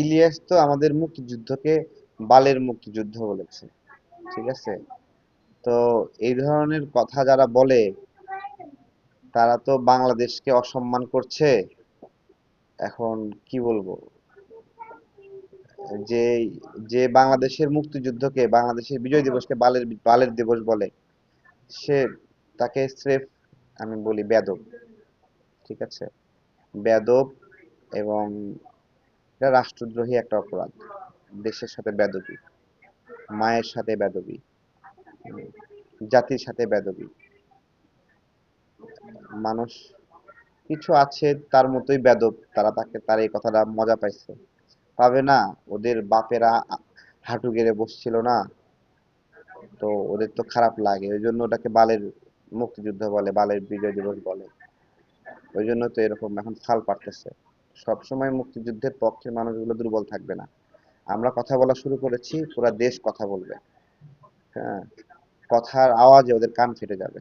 ইলিয়াস তো আমাদের মুক্তিযুদ্ধকে বালের মুক্তিযুদ্ধ বলেছে, ঠিক আছে? তো এই ধরনের কথা যারা বলে, তারা তো বাংলাদেশকে অসম্মান করছে। এখন কি বলব? যে যে বাংলাদেশের মুক্তিযুদ্ধকে, বাংলাদেশের বিজয় দিবসকে বালের বালের দিবস বলে, সে তাকে স্রেফ আমি বলি বেদব, ঠিক আছে? বেদব এবং এটা রাষ্ট্রদ্রোহী একটা অপরাধ। দেশের সাথে বেদবি, মায়ের সাথে বেদবি, জাতির সাথে বেদবি। মানুষ কিছু আছে তার মতোই বেদব, তারা তাকে, তার এই কথাটা মজা পাইছে। পাবে না, ওদের বাপেরা হাঁটু গেড়ে বসছিল না, তো ওদের তো খারাপ লাগে, ওই জন্য ওটাকে বালের মুক্তিযুদ্ধ বলে, বালের বিজয় দিবস বলে। ওই জন্য তো এরকম এখন ফাল পারতেছে সবসময় মুক্তিযুদ্ধের পক্ষের মানুষগুলো দুর্বল থাকবে না। আমরা কথা বলা শুরু করেছি, পুরা দেশ কথা বলবে। হ্যাঁ কথার আওয়াজে ওদের কান ফেটে যাবে।